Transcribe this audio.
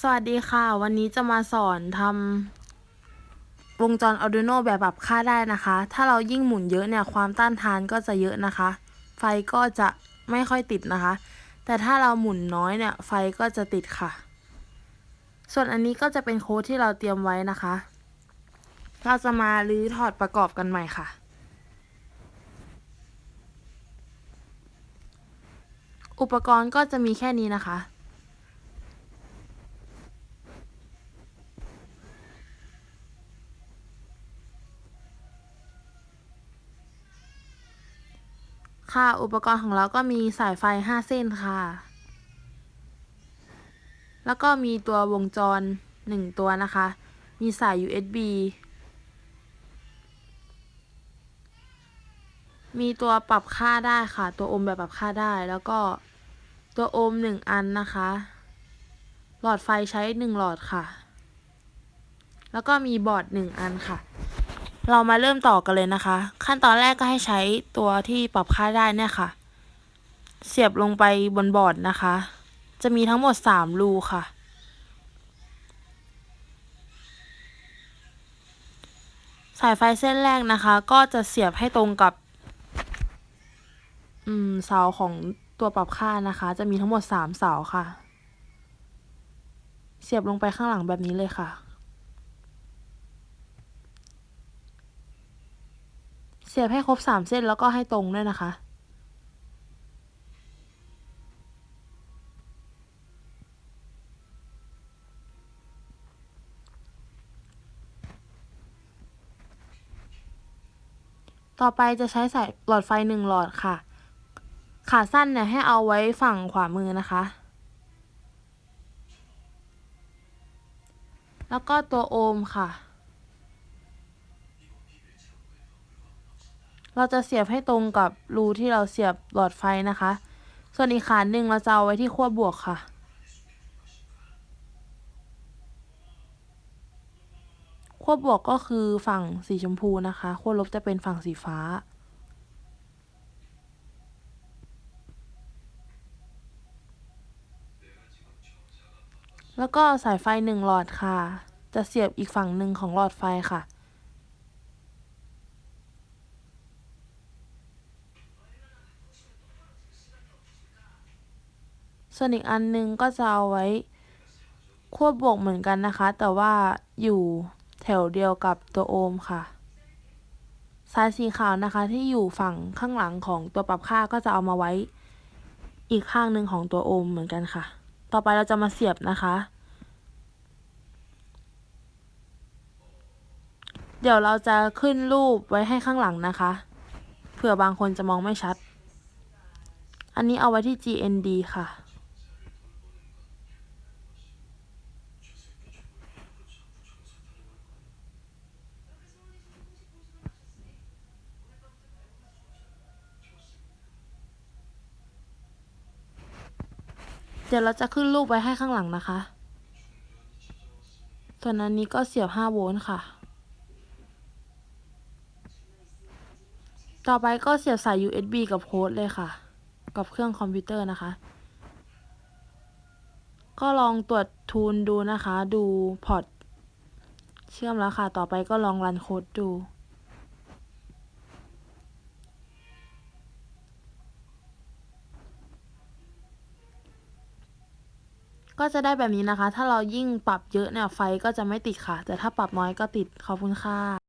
สวัสดีค่ะ วันนี้จะมาสอนทำวงจร Arduino แบบปรับค่าได้นะคะ ถ้าเรายิ่งหมุนเยอะเนี่ย ความต้านทานก็จะเยอะนะคะ ไฟก็จะไม่ค่อยติดนะคะ แต่ถ้าเราหมุนน้อยเนี่ย ไฟก็จะติดค่ะ ส่วนอันนี้ก็จะเป็นโค้ดที่เราเตรียมไว้นะคะ เราจะมารื้อถอดประกอบกันใหม่ค่ะ อุปกรณ์ก็จะมีแค่นี้นะคะ ค่ะ อุปกรณ์ของเราก็มีสายไฟ 5 เส้นค่ะ แล้วก็มีตัววงจร 1 ตัวนะคะ มีสาย USB มีตัวปรับค่าได้ค่ะ ตัวโอห์มแบบปรับค่าได้ แล้วก็ตัวโอห์ม1 อันนะคะ หลอดไฟใช้ 1 หลอดค่ะ แล้วก็มีบอร์ด 1 อันค่ะ เรามาเริ่มต่อกันเลยนะคะ ขั้นตอนแรกก็ให้ใช้ตัวที่ปรับค่าได้เนี่ยค่ะ เสียบลงไปบนบอร์ดนะคะ จะมีทั้งหมด 3 รูค่ะ สายไฟเส้นแรกนะคะ ก็จะเสียบให้ตรงกับ อืมเสาของตัวปรับค่านะคะ จะมีทั้งหมด 3 เสาค่ะ เสียบลงไปข้างหลังแบบนี้เลยค่ะ สียบให้ครบสามเส้นแล้วก็ให้ตรงด้วยนะคะต่อไปจะใช้สายหลอดไฟหนึ่งหลอดค่ะ ขาสั้นเนี่ยให้เอาไว้ฝั่งขวามือนะคะ แล้วก็ตัวโอห์มค่ะ เราจะเสียบให้ตรงกับรูที่เราเสียบหลอดไฟนะคะ ส่วนอีกขาหนึ่งเราจะเอาไว้ที่ขั้วบวกค่ะ ขั้วบวกก็คือฝั่งสีชมพูนะคะ ขั้วลบจะเป็นฝั่งสีฟ้า แล้วก็สายไฟหนึ่งหลอดค่ะ จะเสียบอีกฝั่งหนึ่งของหลอดไฟค่ะ ส่วนอีกอันนึงก็จะเอาไว้ควบบวกเหมือนกันนะคะ แต่ว่าอยู่แถวเดียวกับตัวโอห์มค่ะ สายสีขาวนะคะที่อยู่ฝั่งข้างหลังของตัวปรับค่าก็จะเอามาไว้อีกข้างหนึ่งของตัวโอห์มเหมือนกันค่ะ ต่อไปเราจะมาเสียบนะคะ เดี๋ยวเราจะขึ้นรูปไว้ให้ข้างหลังนะคะ เผื่อบางคนจะมองไม่ชัด อันนี้เอาไว้ที่ GND ค่ะ ดี๋ยวเราจะขึ้นรูปไว้ให้ข้างหลังนะคะ ส่วนอันนี้ก็เสียบ 5 โวลต์ค่ะ ต่อไปก็เสียบสาย USB กับโค้ดเลยค่ะ กับเครื่องคอมพิวเตอร์นะคะ ก็ลองตรวจทูลดูนะคะ ดูพอร์ตเชื่อมแล้วค่ะ ต่อไปก็ลองรันโค้ดดู ก็จะได้แบบนี้นะคะ ถ้าเรายิ่งปรับเยอะเนี่ยไฟก็จะไม่ติดค่ะ แต่ถ้าปรับน้อยก็ติดขอบคุณค่ะ